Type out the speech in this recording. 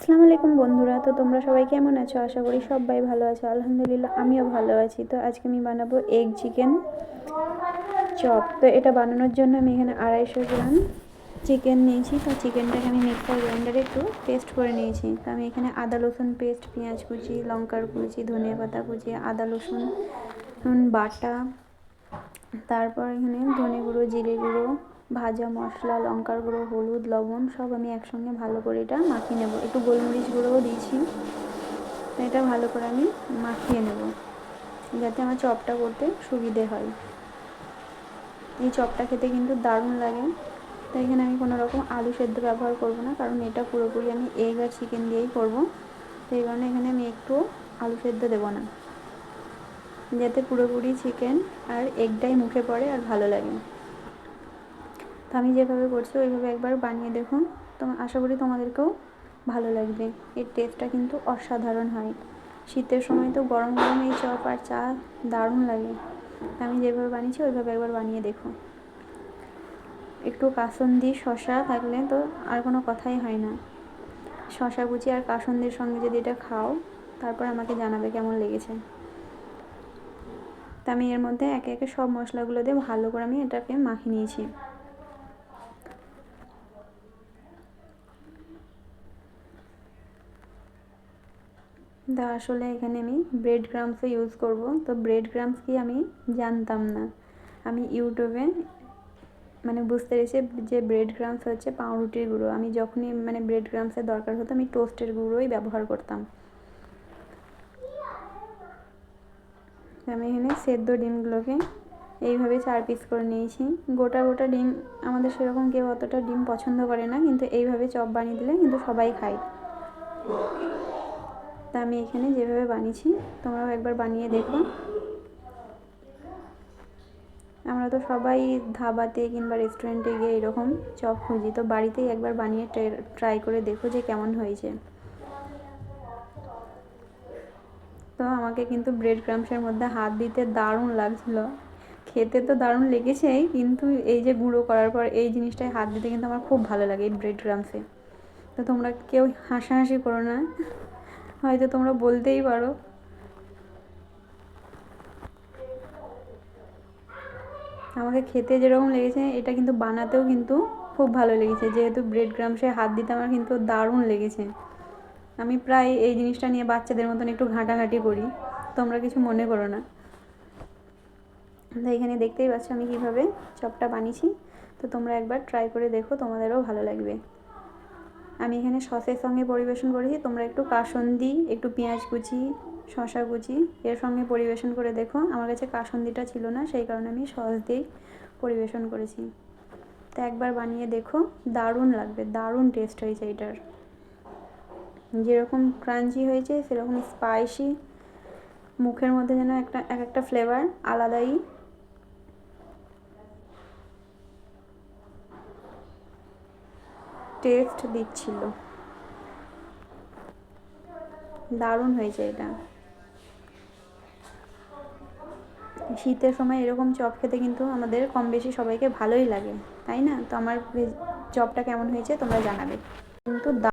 আসসালামু আলাইকুম বন্ধুরা, তো তোমরা সবাই কেমন আছো? আশা করি সবাই ভালো আছো। আলহামদুলিল্লাহ, আমিও ভালো আছি। তো আজকে আমি বানাবো এগ চিকেন চপ তো এটা বানানোর জন্য আমি এখানে আড়াইশো গ্রাম চিকেন নিয়েছি। তো চিকেনটাকে আমি মিক্সার গ্রাইন্ডারে একটু পেস্ট করে নিয়েছি। তো আমি এখানে আদা, রসুন পেস্ট পেঁয়াজ কুচি, লঙ্কার কুচি, ধনিয়া পাতা কুচি, আদা, রসুন, বাটা, তারপর এখানে ধনে গুঁড়ো, জিরে গুঁড়ো ভাজা মশলা, লঙ্কার গুঁড়ো, হলুদ, লবণ, সব আমি একসঙ্গে ভালো করে এটা মাখিয়ে নেব। একটু গোলমরিচ গুঁড়োও দিয়েছি। এটা ভালো করে আমি মাখিয়ে নেব, যাতে আমার চপটা করতে সুবিধে হয়। এই চপটা খেতে কিন্তু দারুণ লাগে। তো এখানে আমি কোনো রকম আলু সেদ্ধ ব্যবহার করব না, কারণ এটা পুরোপুরি আমি এগ আর চিকেন দিয়েই করব। তো এই কারণে এখানে আমি একটু আলু সেদ্ধ দেবো না, যাতে পুরোপুরি চিকেন আর এগটাই মুখে পড়ে আর ভালো লাগে। তো আমি যেভাবে করছি, ওইভাবে একবার বানিয়ে দেখুন। তো আশা করি তোমাদেরকেও ভালো লাগবে। এর টেস্টটা কিন্তু অসাধারণ হয়। শীতের সময় তো গরম গরম এই চপ আর চা দারুণ লাগে। আমি যেভাবে বানিয়েছি, ওইভাবে একবার বানিয়ে দেখো একটু কাসন্দি শশা থাকলে তো আর কোনো কথাই হয় না। শশা কুচি আর কাসন্দির সঙ্গে যদি এটা খাও, তারপর আমাকে জানাবে কেমন লেগেছে। তা আমি এর মধ্যে একে একে সব মশলাগুলো দিয়ে ভালো করে আমি এটাকে মাখিয়ে নিয়েছি। তা আসলে এখানে আমি ব্রেড গ্রামসও ইউজ করব। তো ব্রেড গ্রামস কি আমি জানতাম না। আমি ইউটিউবে মানে বুঝতে পেরেছি যে ব্রেড গ্রামস হচ্ছে পাউরুটির গুঁড়ো। আমি যখনই মানে ব্রেড গ্রামসের দরকার হতো, আমি টোস্টের গুঁড়োই ব্যবহার করতাম। আমি এখানে সেদ্ধ ডিমগুলোকে এইভাবে চার পিস করে নিয়েছি। গোটা গোটা ডিম, আমাদের সেরকম কেউ অতটা ডিম পছন্দ করে না, কিন্তু এইভাবে চপ বানিয়ে দিলে কিন্তু সবাই খায়। তা আমি এখানে যেভাবে বানিয়েছি, তোমরাও একবার বানিয়ে দেখো। আমরা তো সবাই ধাবাতে কিংবা রেস্টুরেন্টে গিয়ে এরকম চপ খুঁজি, তো বাড়িতেই একবার বানিয়ে ট্রাই করে দেখো যে কেমন হয়েছে। তো আমাকে কিন্তু ব্রেড ক্রামসের মধ্যে হাত দিতে দারুণ লাগছিল। খেতে তো দারুণ লেগেছেই, কিন্তু এই যে গুঁড়ো করার পর এই জিনিসটায় হাত দিতে কিন্তু আমার খুব ভালো লাগে এই ব্রেড ক্রামসে তো তোমরা কেউ হাসাহাসি করো না। হয়তো তোমরা বলতেই পারো। আমাকে খেতে যেরকম লেগেছে, এটা কিন্তু বানাতেও কিন্তু খুব ভালো লেগেছে। যেহেতু ব্রেড ক্রামসে হাত দিতে আমার কিন্তু দারুণ লেগেছে। আমি প্রায় এই জিনিসটা নিয়ে বাচ্চাদের মতন একটু ঘাঁটাঘাঁটি করি। তোমরা কিছু মনে করো না। তো এখানে দেখতেই পাচ্ছ আমি কীভাবে চপটা বানিয়েছি। তো তোমরা একবার ট্রাই করে দেখো, তোমাদেরও ভালো লাগবে। আমি এখানে সসের সঙ্গে পরিবেশন করেছি। তোমরা একটু কাসন্দি, একটু পেঁয়াজ কুচি শশা কুচি এর সঙ্গে পরিবেশন করে দেখো। আমার কাছে কাসন্দিটা ছিল না, সেই কারণে আমি সস দিয়েই পরিবেশন করেছি। তো একবার বানিয়ে দেখো, দারুণ লাগবে, দারুণ টেস্ট হয়েছে এটার। যেরকম ক্রাঞ্চি হয়েছে, সেরকম স্পাইসি মুখের মধ্যে যেন একটা, এক একটা ফ্লেভার আলাদাই টেস্ট দিচ্ছিল। দারুণ হয়েছে এটা। শীতের সময় এরকম চপ খেতে কিন্তু আমাদের কম বেশি সবাইকে ভালোই লাগে, তাই না? তো আমার চপটা কেমন হয়েছে তোমরা জানাবে। কিন্তু